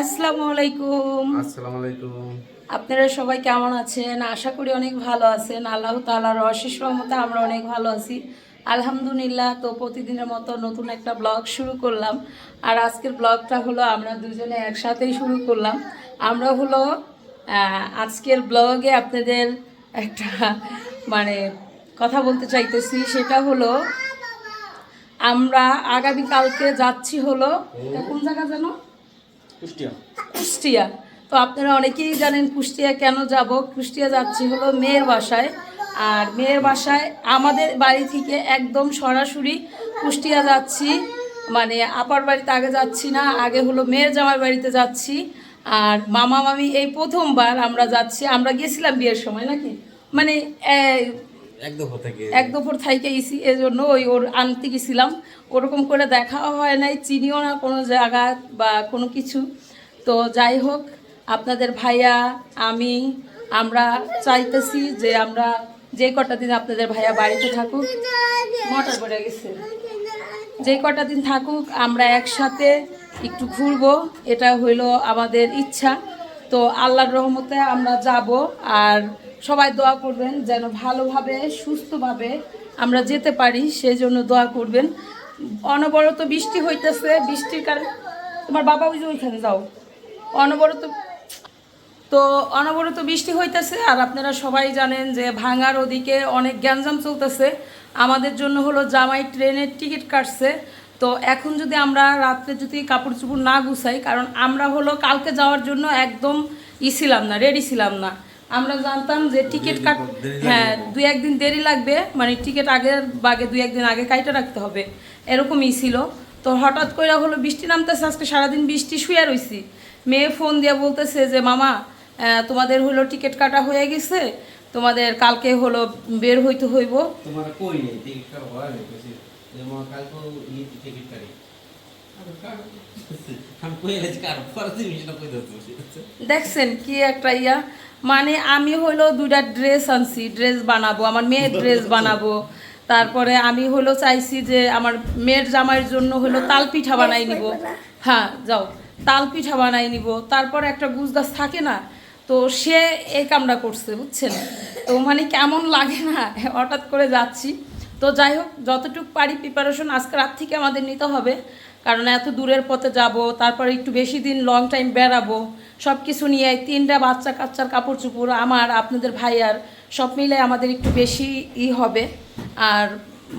আসসালামু আলাইকুম। আসসালামু আলাইকুম। আপনারা সবাই কেমন আছেন? আশা করি অনেক ভালো আছেন। আল্লাহ তাআলার অশেষ রহমতে আমরা অনেক ভালো আছি। আলহামদুলিল্লাহ তো প্রতিদিনের মতো নতুন একটা ব্লগ শুরু করলাম। আর আজকের ব্লগটা হলো আমরা দুজনে একসাথেই শুরু করলাম। আমরা হলো আজকের ব্লগে আপনাদের একটা মানে কথা বলতে চাইতেছি। সেটা হলো আমরা আগামীকালকে যাচ্ছি হলো কোন জায়গা জানো? কুষ্টিয়া। কুষ্টিয়া। তো আপনারা অনেকেই জানেন কুষ্টিয়া কেন যাব? কুষ্টিয়া যাচ্ছি হলো মেয়ের বাসায়। আর মেয়ের বাসায় আমাদের বাড়ি থেকে একদম সরাসরি কুষ্টিয়া যাচ্ছি। মানে আপার বাড়িতে আগে যাচ্ছি না, আগে হলো মেয়ের জামাই বাড়িতে যাচ্ছি। আর মামা মামি এই প্রথমবার আমরা যাচ্ছি। আমরা গেছিলাম বিয়ের সময় নাকি? মানে এক দুপুর থাইকে এই জন্য ওই ওর আনতে গেছিলাম। ওরকম করে দেখাও হয় নাই, চিনিও না কোনো জায়গা বা কোনো কিছু। তো যাই হোক, আপনাদের ভাইয়া, আমি, আমরা চাইতেছি যে আমরা যে কটা দিন আপনাদের ভাইয়া বাড়িতে থাকুক, মোটর পড়ে গেছে। যে কটা দিন থাকুক, আমরা একসাথে একটু ঘুরবো, এটা হইল আমাদের ইচ্ছা। তো আল্লাহর রহমতে আমরা যাব আর সবাই দোয়া করবেন যেন ভালোভাবে, সুস্থভাবে আমরা যেতে পারি সেই জন্য দোয়া করবেন। অনবরত বৃষ্টি হইতেছে, বৃষ্টির কারণে তোমার বাবা ওই যে ওইখানে, যাও। অনবরত তো অনবরত বৃষ্টি হইতেছে আর আপনারা সবাই জানেন যে ভাঙার ওদিকে অনেক গ্যাঞ্জাম চলতেছে। আমাদের জন্য হলো জামাই ট্রেনের টিকিট কাটছে। তো এখন যদি আমরা রাত্রে যদি কাপড় চোপড় না গুছাই কারণ আমরা হলো কালকে যাওয়ার জন্য একদম ই ছিলাম না রেডি ছিলাম না। আমরা জানতাম যে টিকিট কাট হ্যাঁ দুই একদিন দেরি লাগবে মানে টিকিট আগের বাগে দুই একদিন আগে কাইটা রাখতে হবে। এরকমই ছিল। তো হঠাৎ করে হলো বৃষ্টি নামতেছে আজকে সারাদিন বৃষ্টি শুয়ে রইছি। মেয়ে ফোন দিয়ে বলতেছে যে মামা তোমাদের হলো টিকিট কাটা হয়ে গেছে তোমাদের কালকে হলো বের হইতে হইব। দেখছেন কি একটা ইয়া? মানে আমি হলো দুইটা ড্রেস আনছি ড্রেস বানাবো আমার মেয়ের ড্রেস বানাবো। তারপরে আমি হলো চাইছি যে আমার মেয়ের জামাইয়ের জন্য হলো তাল পিঠা বানাই নিব। হ্যাঁ যাও। তাল পিঠা বানাই নিব। তারপর একটা গুজদাস থাকে না তো সে এই কামটা করছে বুঝছেন? তো মানে কেমন লাগে না? হঠাৎ করে যাচ্ছি। তো যাই হোক, যতটুকু পারি প্রিপারেশন আজকে রাত থেকে আমাদের নিতে হবে। কারণ এত দূরের পথে যাব, তারপরে একটু বেশি দিন লং টাইম বেড়াবো। সব কিছু নিয়ে তিনটা বাচ্চা কাচ্চার কাপড় চোপড় আমার, আপনাদের ভাইয়ার, সব মিলে আমাদের একটু বেশি ই হবে। আর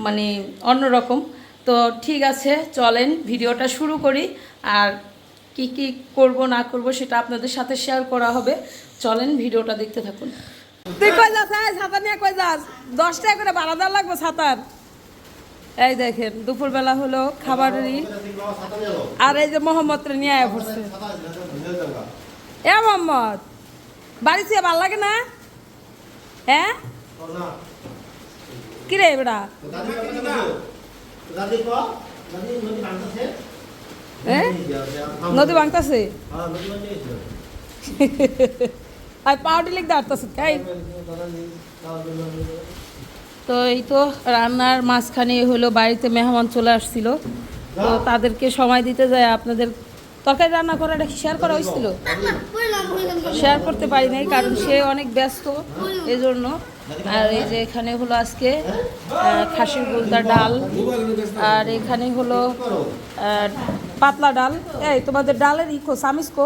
মানে অন্যরকম। তো ঠিক আছে, চলেন ভিডিওটা শুরু করি। আর কি কি করব না করব সেটা আপনাদের সাথে শেয়ার করা হবে। চলেন ভিডিওটা দেখতে থাকুন। তুই কই যাস? এই, ছাতা নিয়ে কই যাস? দশ টাকা করে ভাড়া দেওয়া লাগবে ছাতার। এই দেখেন, দুপুরবেলা হলো খাবারেরই। আর এই যে মোহাম্মদ নিয়ে আয়া পড়ছে। এ মোহাম্মদ, বাড়ি থেকে ভালো লাগে না? হ্যাঁ কি রে বেড়া হ্যাঁ নদী ভাঙতাছে আর পাউডি লিখ দাঁড়তাছে তাই? তো এই তো রান্নার মাঝখানে হলো, বাড়িতে মেহমান চলে আসছিল। তো তাদেরকে সময় দিতে যায়, আপনাদের তরকারি রান্না করাটা শেয়ার করা হয়েছিল? শেয়ার করতে পারি নাই, কারণ সে অনেক ব্যস্ত এই জন্য আর এই যে এখানে হলো আজকে খাসির গুলতা ডাল, আর এখানে হলো পাতলা ডাল। এই, তোমাদের ডালের ইকো সামিসকো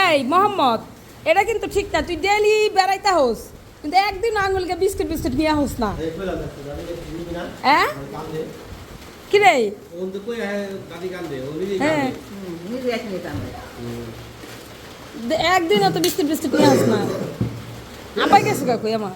এই মোহাম্মদ এটা কিন্তু ঠিক না। তুই ডেলি বেড়াইতে হোস কিন্তু একদিন আঙুলকে বিস্কিট বিস্কুট নিয়ে হোস না। হ্যাঁ? কি রে? ওন তো কই দাদি কান্দে ও নিজে হ্যাঁ। দে- একদিনও তো বিস্কিট বিস্কিট নিয়ে হোস না। আপাই গেছে কাকু আমার?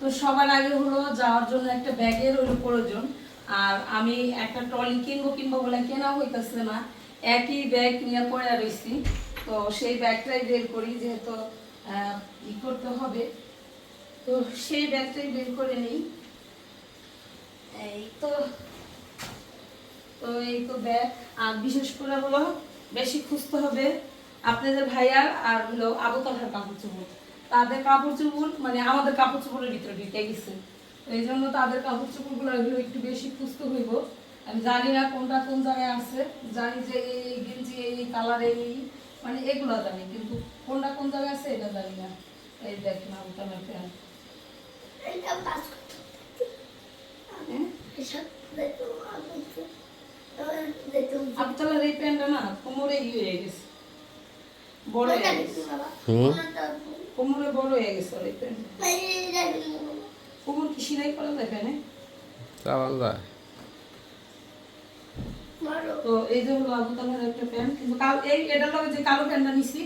তো সবার আগে হলো যাওয়ার জন্য একটা ব্যাগের হলো প্রয়োজন। আর আমি একটা ট্রলি কিনবো কিনবো বলে কেনা হইতেছে না, একই ব্যাগ নিয়ে পড়ে রয়েছি তো সেই ব্যাগটাই বের করি, যেহেতু ই করতে হবে। তো সেই ব্যাগটাই বের করে নিই। এই তো তো এই তো ব্যাগ। আর বিশেষ করে হলো, বেশি খুঁজতে হবে। আপনাদের ভাইয়ার আর হলো আবু তালহার কাপড় চোপড়। তাদের কাপড় চোপড় মানে আমাদের কাপড় চোপড়ের ভিতরে ঢুকে গেছে। এই জন্য তাদের কাপড় চোপড়গুলো এগুলো একটু বেশি খুঁজতে হইব। আমি জানি না কোনটা কোন জায়গায় আছে জানি যে এই গেঞ্জি এই কালারে এই মানে এগুলো জানি কিন্তু কোনটা কোন জায়গায় আছে এটা জানি না। এই দেখেন আবুতামের প্যান্ট এবার এই প্যান্টটা না কোমরে ই হয়ে গেছে। বড় হয়ে গেছে। কোমরে বড় হয়ে গেছে প্যান্ট কোমর কি সিলাই করা যায় যায়। তো এই যে হলো আবু তালের একটা প্যান্ট কিন্তু কাল এই এটার লগে যে কালো প্যান্টটা নিছি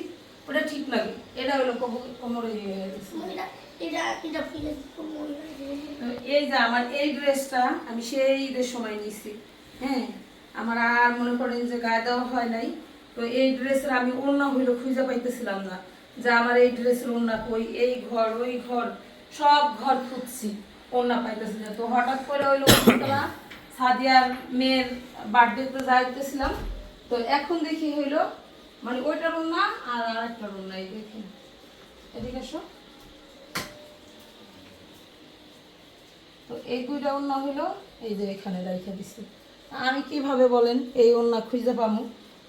ওটা ঠিক লাগে। এটা হলো কোমরে ইয়ে হয়ে গেছে। এটা এটা এই যে আমার এই ড্রেসটা আমি সেই ঈদের সময় নিছি। হ্যাঁ আমার আর মনে করেন যে গায়ে দেওয়া হয় নাই। তো এই ড্রেসের আমি ওড়না হইল খুঁজে পাইতেছিলাম না। যে আমার এই ড্রেসের ওড়না কই, এই ঘর, ওই ঘর, সব ঘর খুঁজছি, ওড়না পাইতেছি না। তো হঠাৎ করে ওই লোকটা সাদিয়ার মেয়ের বার্থডেতে যাইতেছিলাম তো এখন দেখি হইল মানে ওইটার ওড়না আর আরেকটার ওড়না, এই দেখি এদিকে আসো। তো এই দুইটা ওন্না হলো এই যে এখানে রেখে দিছি। আমি কীভাবে বলেন এই ওন্না খুঁজে পাবো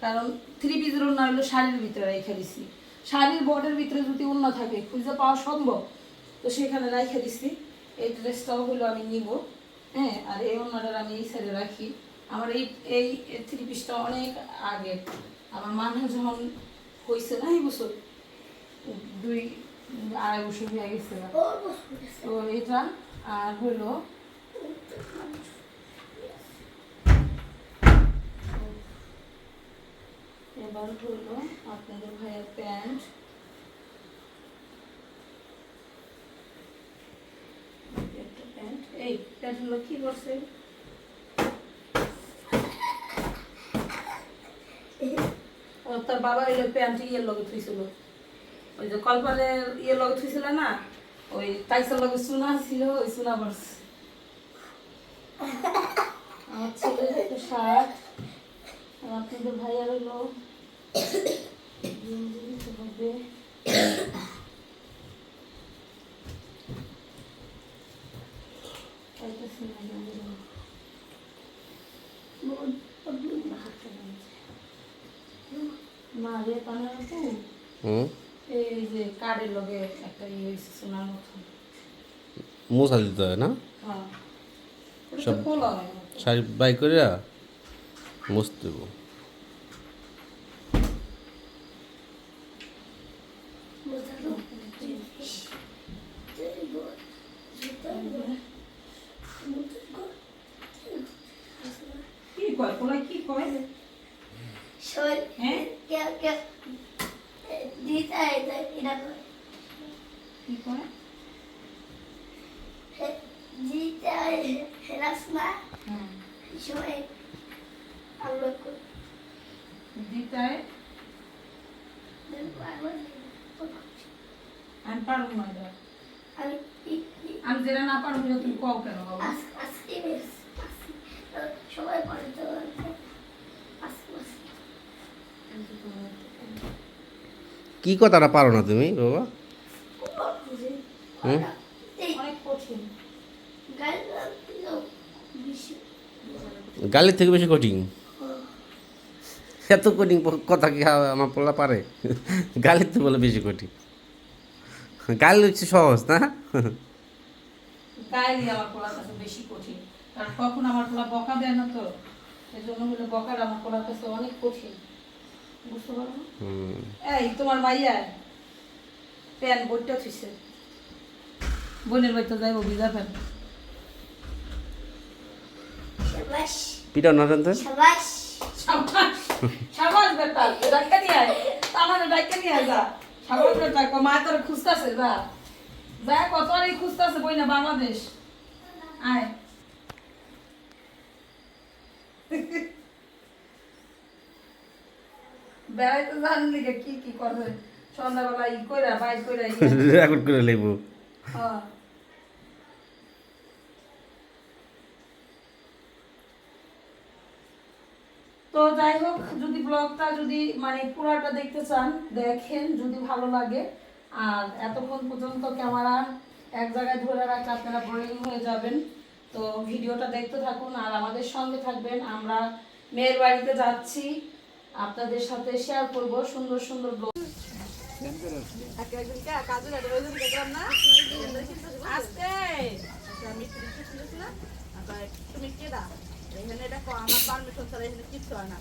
কারণ থ্রি পিসের ওন্না হইল শাড়ির ভিতরে রেখে দিছি। শাড়ির বর্ডের ভিতরে যদি অন্য থাকে খুঁজে পাওয়া সম্ভব। তো সেখানে রেখে দিছি। এই ড্রেসটাও হলো আমি নিব। হ্যাঁ আর এই অন্যটার আমি এই সাইডে রাখি। আমার এই এই থ্রি পিসটা অনেক আগে। আমার মানুষ যখন হয়েছে না এই বছর দুই আড়াই বছর হয়ে গেছে। তো এটা আর হলো এবার হলো আপনাদের ভাইয়ের প্যান্ট। প্যান্ট। এই প্যান্ট হলো কি করছে ও, তার বাবা এলো প্যান্ট ইয়ের লগে থুইছিল। ওই যে কলপারের ইয়ে লগে থুইছিল না? ওই টাইসের লগে চুনা ছিল, ওই চুনা পড়ছে আমার একটা শার্ট। আপনাদের ভাইয়ার হলো গেঞ্জি দিতে হয় না? হ্যাঁ। সব- বাই করে মুছতে দেবো কি কয় খোলা কি কয় হ্যাঁ দিতে এটা কি কয় দিতে রাসমা হ্যাঁ সময় আমরা দিতায় আমি পারব না আমি আমি যেটা না পারব তুমি কও কেন বাবা? সবাই পড়ে তো কি কথাটা পারো না তুমি বাবা? হুম? অনেক কঠিন। গালির থেকে বেশি কঠিন। এত কঠিন কথা কি আমার পোলা পারে? গালির তো বলে বেশি কঠিন। গালি হচ্ছে সহজ না? গায়ে দিয়ে আমার কাছে বেশি কঠিন। কারণ কখন আমার পোলা বকা দেয় না তো? এই জন্য হলে বকার আমার পড়ার কাছে অনেক কঠিন। বুঝতে পারো। এই তোমার মাইয়া প্যান বইটা বোনের বাড়িতে যাইব ভিজা প্যান। সাবাস। পিটাও না জানতে? সাবাস সাবাস সাবাস বেটা ডাক্কা নিয়ে আয়। আমার ডাক্কা নিয়ে আয় যা। সাবাস বেটা মা তোর খুঁজতাছে যা। যা কত আর খুঁজতাছে বই না বাংলাদেশ। আয়। বেড়াইতে জান লিগে কি কি করে সন্ধ্যাবেলা ই কইরা বাইর কইরা রেকর্ড করে লেবো। হ্যাঁ। তো যাই হোক, যদি ব্লগটা যদি মানে পুরাটা দেখতে চান, দেখেন যদি ভালো লাগে। আর এতক্ষণ পর্যন্ত ক্যামেরা এক জায়গায় ধরে রাখলে আপনারা বোরিং হয়ে যাবেন। তো ভিডিওটা দেখতে থাকুন আর আমাদের সঙ্গে থাকবেন। আমরা মেয়ের বাড়িতে যাচ্ছি। আপনাদের সাথে শেয়ার করব সুন্দর সুন্দর ব্লগ আস্তে তুমি কেডা এখানে এটা আমার পারমিশন ছাড়া এখানে কিচ্ছু হয় না?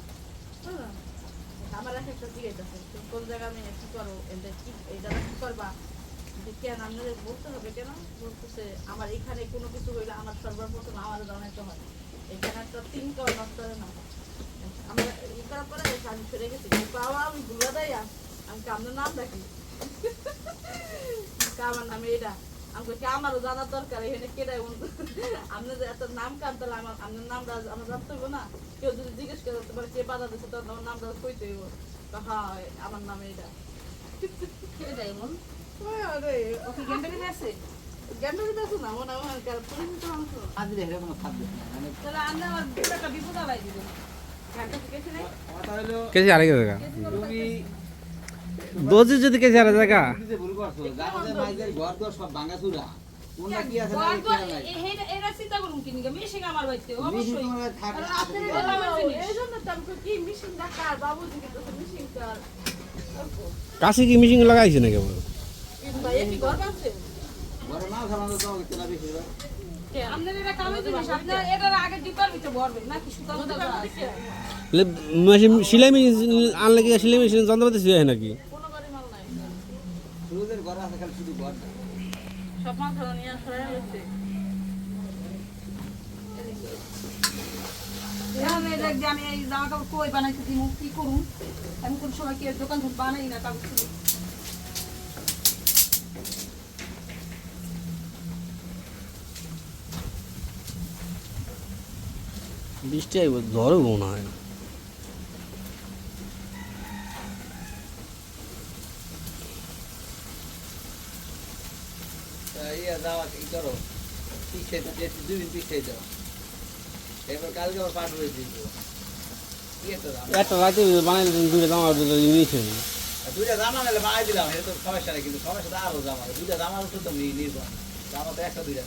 আমার এক একটা তুমি কোন জায়গায় আমি কি করো এটা কি এই জায়গা কি করবা? কেন আপনাদের বলতে হবে কেন? বলতেছে, আমার এখানে কোনো কিছু হইলে আমার সর্বপ্রথম আমার জানাইতে হয়। এখানে একটা তিন কর নষ্ট না। আমরা ই করার আমি ফিরে গেছি। বাবা, আমি ভুলে দেয় আমি কামনের নাম ডাকি আমার নামে এটা? আমি বলছি আমারও জানার দরকার? এখানে কেটাই আপনি যে এত নাম কাম তাহলে আমার আপনার নামটা আমার জানতে হইব না? কেউ যদি জিজ্ঞেস করে তোমার কে বাধা দিচ্ছে তখন আমার নামটা কইতে হইব। তো হ্যাঁ আমার নামে এটা ওকে গেমটা নিয়ে আসে জ্ঞানটা না মনে হয় পরিচিত মানুষ আজ রে কোনো খাদ্য তাহলে আমার বিপদ আলাই কেজি আরেক জায়গা। দোজি যদি জায়গা কি আমার আমার মিশিং কার কাশি কি মিশিং লাগাইছে নাকি মেশিন সিলাই মেশিন আনলে কি সিলাই মেশিন যন্ত্রপাতি শুয়ে নাকি কোনো বাড়ি মাল নাই সুরুদের ঘর আছে খালি শুধু ঘর সব মাল খাওয়া নিয়ে সরাই হচ্ছে এখন এই দেখ যে আমি এই জামা কাপড় কই বানাইতে দিব কি করুন আমি কোন সময় কি দোকান বানাই না কাপড়। বৃষ্টি আইব ঝড়ও মনে হয় তা ইয়ে যাওয়া কি করো পিছিয়ে যে দুই দিন পিছিয়ে যাও এবার কালকে আবার পাঠ হয়ে তো একটা রাতে বানাইলে দুটো জামা নিয়েছেন দুইটা জামা নিলে বানাই দিলাম এটা তো সমস্যা নেই কিন্তু সমস্যাটা আরও জামা। দুইটা জামার উপর তো নির্ভর জামা তো একটা দুইটা।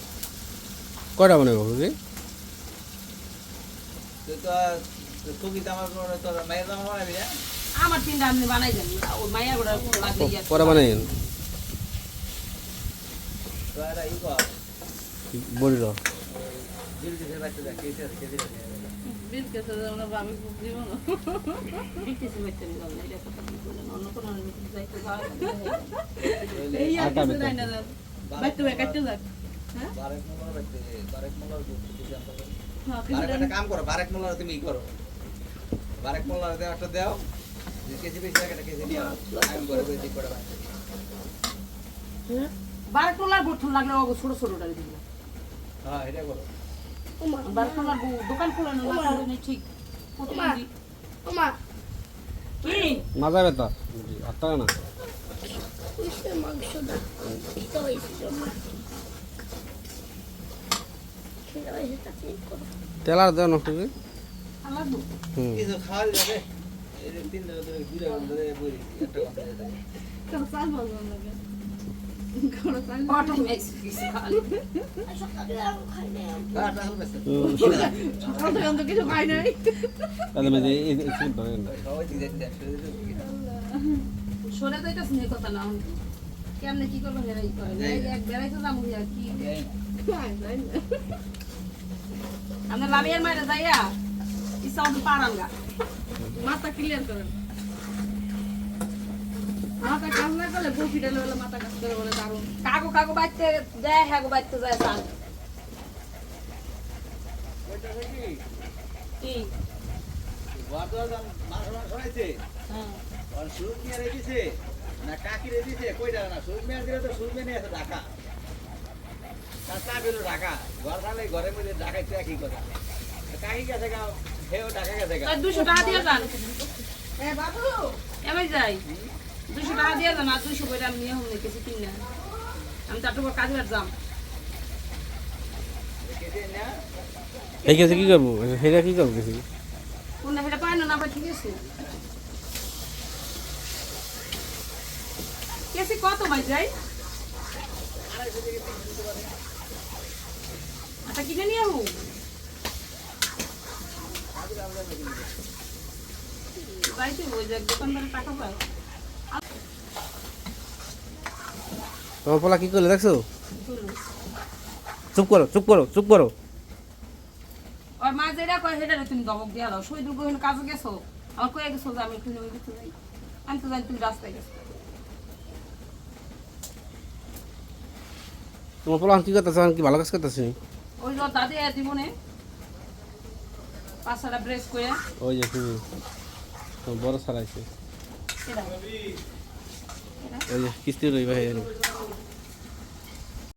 কয়টা বানাই বাবু তুই তো তুমি জামা তোর মায়ের জামা বানাবি না আমার তিনটা আপনি বানাই দেন গোড়া লাগবে ইয়া পরে বানাই তো এটা ই কর। বলিল, বারেক মোল্লার বারেক মোল্লার বারেক কাম করো বারেক মোল্লার তুমি ই করো বারেক মোল্লার একটা দাও কেজি বেশি একটা কেজি নিয়ে আমি করে করে ঠিক করে বাচ্চা বারে টোলার লাগলে ছোট ছোট ডাল দিল হ্যাঁ এটা করো। দোকান ঠিক। মাজা ব্যথা আটটা না কিসের মাংস না এটা হয়েছে সেটা হয়েছে তা ঠিক করো তেল আর দেওয়া নষ্ট করে আমার হুম। কিছু খাওয়া যাবে সরে যাইতেছ কথা না কেমনে কি করবেন এরা ই করে এক বেড়াইতে যাব আর কি আমরা লামিয়ার মাইরে যাইয়া ইচ্ছা পারাঙ্গা মাথা ক্লিয়ার করেন মাথা কাজ না করলে বউ ফিটালে বলে মাথা কাজ করে বলে দারুণ। যায় যায় কি হ্যাঁ না কাকি রেখেছে কই টাকা না দিলে তো আছে ঢাকা ঘর খালে ঘরের মধ্যে ঢাকায় তো একই কথা কাকি গেছে গা হেও ঢাকা গেছে দুশো টাকা দিয়ে যান এ বাবু। এমন যাই। দুশো টাকা দিয়ে যান আর দুশো করে আমি নিয়ে হলে কিছু কিন। না আমি তার তো কাজে যাম। এই কেসে কি করব? সেটা কি করব কিছু কোনটা সেটা পায় না না পাই ঠিক আছে। কেসি কত মাই যাই আচ্ছা কিনে নিয়ে আবু। বাড়িতে ওই যে দোকানদারে টাকা পায়। তোমার পোলা কি করলে দেখছ? চুপ করো চুপ করো চুপ করো। ওর মা যেটা কয় সেটা তুমি দমক দিয়া দাও। শহীদুল গহিন কাজে গেছো? আমার কয়ে গেছো যে আমি একটু নেমে যাই। আমি তো জানি তুমি রাস্তায় গেছো। তোমার পোলা কি করতেছে? কি ভালো কাজ করতেছে? ওই যে দাদি আর জীবনে পাঁচটা ব্রেস করে ওই যে তুমি বড় সারাইছে। কিস্তি রই ভাই